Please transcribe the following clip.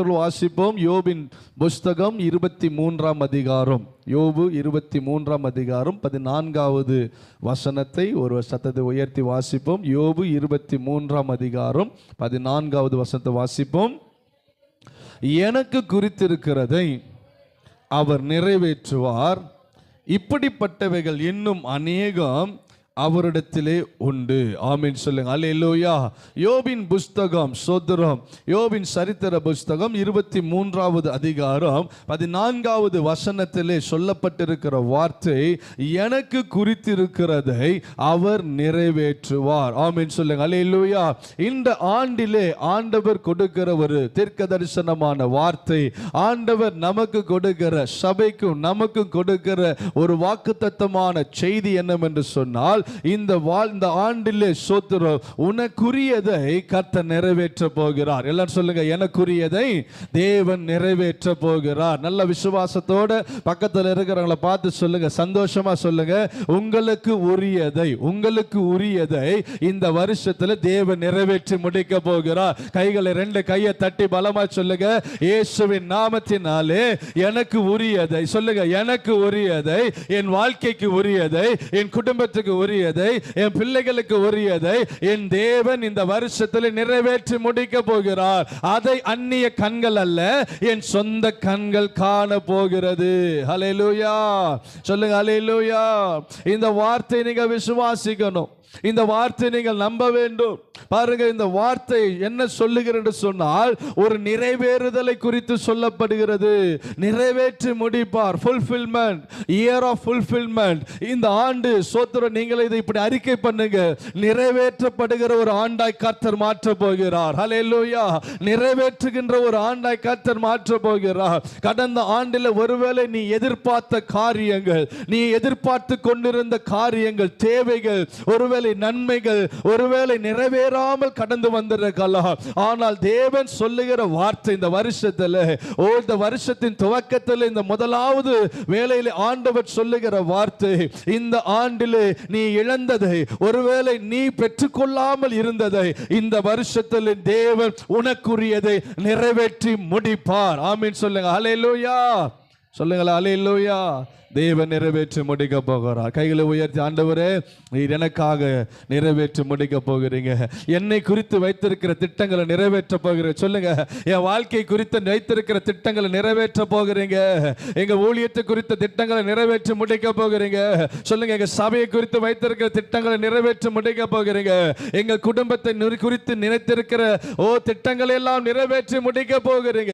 வாசிப்போம். யோபின் புஸ்தகம் இருபத்தி மூன்றாம் அதிகாரம். யோபு இருபத்தி மூன்றாம் அதிகாரம். பதினான்காவது வசனத்தை ஒரு சத்தத்தை உயர்த்தி வாசிப்போம். யோபு இருபத்தி மூன்றாம் அதிகாரம். பதினான்காவது வசனத்தை வாசிப்போம். எனக்கு குறித்திருக்கிறதை அவர் நிறைவேற்றுவார். இப்படிப்பட்டவைகள் இன்னும் அநேகம். அவரிடத்திலே உண்டு. ஆமீன். சொல்லுங்க. அல்லேலூயா. யோபின் புஸ்தகம் சோதரம். யோபின் சரித்திர புஸ்தகம் இருபத்தி மூன்றாவது அதிகாரம் பதினான்காவது வசனத்திலே சொல்லப்பட்டிருக்கிற வார்த்தை எனக்கு குறித்திருக்கிறதை அவர் நிறைவேற்றுவார். ஆமீன். சொல்லுங்க. அல்லேலூயா. இந்த ஆண்டிலே ஆண்டவர் கொடுக்கிற ஒரு தீர்க்க தரிசனமான வார்த்தை ஆண்டவர் நமக்கு கொடுக்கிற சபைக்கும் நமக்கு கொடுக்கிற ஒரு வாக்குத்தத்தமான செய்தி என்னவென்று சொன்னால் இந்த வாழ்ந்த ஆண்டிலே சோத்திரம் உனக்குரியதை கர்த்த நிறைவேற்ற போகிறார். எல்லாரும் சொல்லுங்க எனக்குரியதை தேவன் நிறைவேற்ற போகிறார். நல்ல விசுவாசத்தோட பக்கத்தில் இருக்கிறவங்கள பார்த்து சொல்லுங்க சந்தோஷமா சொல்லுங்க. உங்களுக்கு உரியதை உங்களுக்கு உரியதை இந்த வருஷத்துல தேவன் நிறைவேற்றி முடிக்க போகிறார். கைகளை ரெண்டு கையை தட்டி பலமா சொல்லுங்க இயேசுவின் நாமத்தினாலே எனக்கு உரியதை சொல்லுங்க எனக்கு உரியதை என் வாழ்க்கைக்கு உரியதை என் குடும்பத்துக்கு உரிய உரியதை என் பிள்ளைகளுக்கு உரியதை என் தேவன் இந்த வருஷத்தில் நிறைவேற்றி முடிக்க போகிறார். அதை அந்நிய கண்கள் அல்ல என் சொந்த கண்கள் காண போகிறது. ஹalleluya சொல்லுங்க ஹalleluya இந்த வார்த்தை நீங்க விசுவாசிக்கணும். இந்த வார்த்தை நீங்கள் நம்ப வேண்டும். பாருங்க இந்த வார்த்தை என்ன சொல்லுகிறது சொன்னால் ஒரு நிறைவேறுதலை குறித்து சொல்லப்படுகிறது. நிறைவேற்றி முடிப்பார். ஃபுல்ஃபில்மெண்ட் இயர் ஆஃப் ஃபுல்ஃபில்மெண்ட் இந்த ஆண்டு சோத்திர நீங்கள் இதை இப்படி அறிக்கை பண்ணுங்க. நிறைவேற்றப்படுகிற ஒரு ஆண்டாய் கர்த்தர் மாற்ற போகிறார். ஹalleluya நிறைவேற்றுகின்ற ஒரு ஆண்டாய் கர்த்தர் மாற்ற போகிறார். கடந்த ஆண்டில் ஒருவேளை நீ எதிர்பார்த்த காரியங்கள் நீ எதிர்பார்த்து கொண்டிருந்த காரியங்கள் தேவைகள் ஒருவேளை நன்மைகள் ஒருவேளை நிறைவேறாமல் கடந்து வந்திருக்கலாம் ஆனால் தேவன் சொல்லுகிற வார்த்தை இந்த வருஷத்துல ஓ இந்த வருஷத்தின் துவக்கத்தில் இந்த முதலாவது வேலையில் ஆண்டவர் சொல்லுகிற வார்த்தை இந்த ஆண்டிலே நீ இழந்ததை ஒருவேளை நீ பெற்றுக்கொள்ளாமல் இருந்ததை இந்த வருஷத்தில் தேவன் உனக்குரியதை நிறைவேற்றி முடிப்பார். ஆமீன் சொல்லுங்க. அலையிலோயா சொல்லுங்களா ஹalleluya தேவன் நிறைவேற்றி முடிக்க போகிறார். கைகளை உயர்த்தி ஆண்டவரே நீர் எனக்காக நிறைவேற்றி முடிக்க போகிறீங்க. என்னை குறித்து வைத்திருக்கிற திட்டங்களை நிறைவேற்ற போகிறீங்க. சொல்லுங்க என் வாழ்க்கை குறித்து வைத்திருக்கிற திட்டங்களை நிறைவேற்ற போகிறீங்க. எங்க ஊழியத்தை குறித்த திட்டங்களை நிறைவேற்றி முடிக்க போகிறீங்க. சொல்லுங்க எங்க சபையை குறித்து வைத்திருக்கிற திட்டங்களை நிறைவேற்றி முடிக்க போகிறீங்க. எங்க குடும்பத்தை குறித்து நினைத்திருக்கிற ஓ திட்டங்களை எல்லாம் நிறைவேற்றி முடிக்க போகிறீங்க.